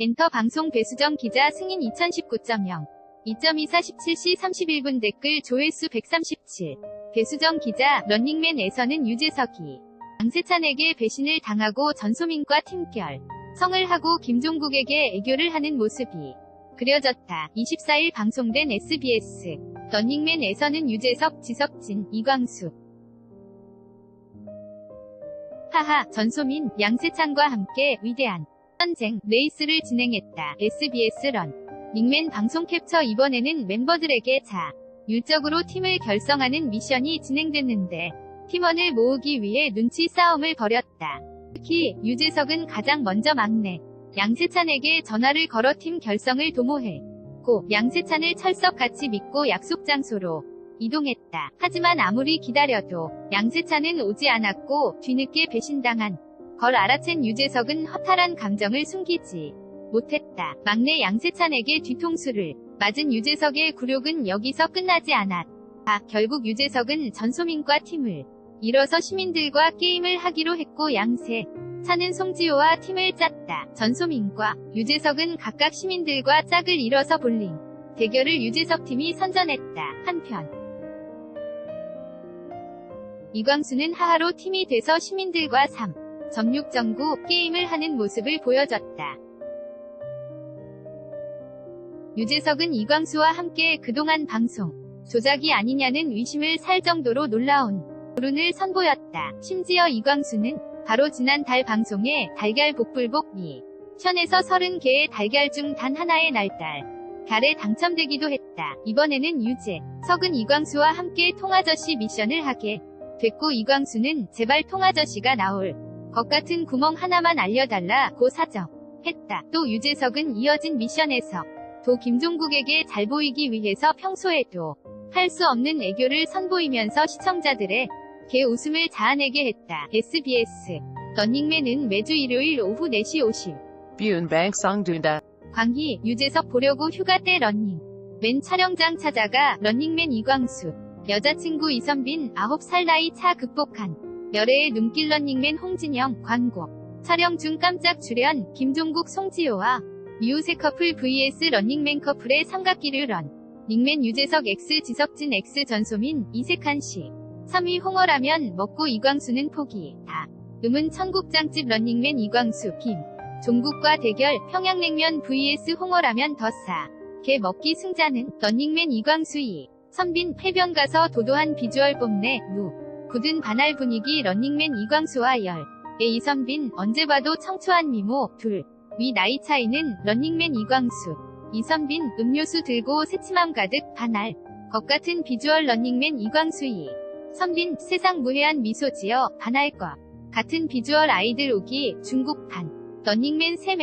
엔터 방송 배수정 기자 승인 2019.0 2.24 17시 31분 댓글 조회수 137 배수정 기자 런닝맨에서는 유재석이 양세찬에게 배신을 당하고 전소민과 팀결 성을 하고 김종국에게 애교를 하는 모습이 그려졌다. 24일 방송된 SBS 런닝맨에서는 유재석, 지석진, 이광수 하하 전소민, 양세찬과 함께 위대한 전쟁 레이스를 진행했다. SBS 런 닝맨 방송 캡처 이번에는 멤버들에게 자 율적으로 팀을 결성하는 미션이 진행됐는데 팀원을 모으기 위해 눈치 싸움을 벌였다. 특히 유재석은 가장 먼저 막내 양세찬에게 전화를 걸어 팀 결성을 도모했고 양세찬을 철석같이 믿고 약속 장소로 이동했다. 하지만 아무리 기다려도 양세찬은 오지 않았고 뒤늦게 배신당한 걸 알아챈 유재석은 허탈한 감정을 숨기지 못했다. 막내 양세찬에게 뒤통수를 맞은 유재석의 굴욕은 여기서 끝나지 않았다. 결국 유재석은 전소민과 팀을 이뤄서 시민들과 게임을 하기로 했고 양세 찬은 송지효와 팀을 짰다. 전소민과 유재석은 각각 시민들과 짝을 이뤄서 볼링 대결을 유재석 팀이 선전했다. 한편 이광수는 하하로 팀이 돼서 시민들과 3. 점육 전구 게임을 하는 모습을 보여줬다. 유재석은 이광수와 함께 그동안 방송 조작이 아니냐는 의심을 살 정도로 놀라운 불운을 선보였다. 심지어 이광수는 바로 지난 달 방송에 달걀 복불복 미 천에서 30개의 달걀 중 단 하나의 날달 달에 당첨되기도 했다. 이번에는 유재, 석은 이광수와 함께 통아저씨 미션을 하게 됐고 이광수는 제발 통아저씨가 나올 것 같은 구멍 하나만 알려달라고 사정했다. 또 유재석은 이어진 미션에서 도 김종국에게 잘 보이기 위해서 평소에도 할 수 없는 애교를 선보이면서 시청자들의 개 웃음을 자아내게 했다. SBS 런닝맨은 매주 일요일 오후 4시 50. Bun Songdunda. 광희, 유재석 보려고 휴가 때 런닝. 맨 촬영장 찾아가 런닝맨 이광수. 여자친구 이선빈 9살 나이 차 극복한. 열애의 눈길 런닝맨 홍진영 광고. 촬영 중 깜짝 출연 김종국 송지효와 미우새 커플 vs 런닝맨 커플의 삼각기를 런. 닝맨 유재석 X 지석진 X 전소민 이색한 씨. 3위 홍어라면 먹고 이광수는 포기. 다. 음은 청국장집 런닝맨 이광수 김. 종국과 대결 평양냉면 vs 홍어라면 더 싸. 개 먹기 승자는 런닝맨 이광수 이. 선빈 패변 가서 도도한 비주얼 뽐내 루. 굳은 반할 분위기 런닝맨 이광수와 열. 에 이선빈 언제 봐도 청초한 미모 둘. 위 나이 차이는 런닝맨 이광수. 이선빈 음료수 들고 새침함 가득 반할. 것 같은 비주얼 런닝맨 이광수 이. 선빈 세상 무해한 미소 지어 반할 것. 같은 비주얼 아이들 오기 중국판. 런닝맨 3멤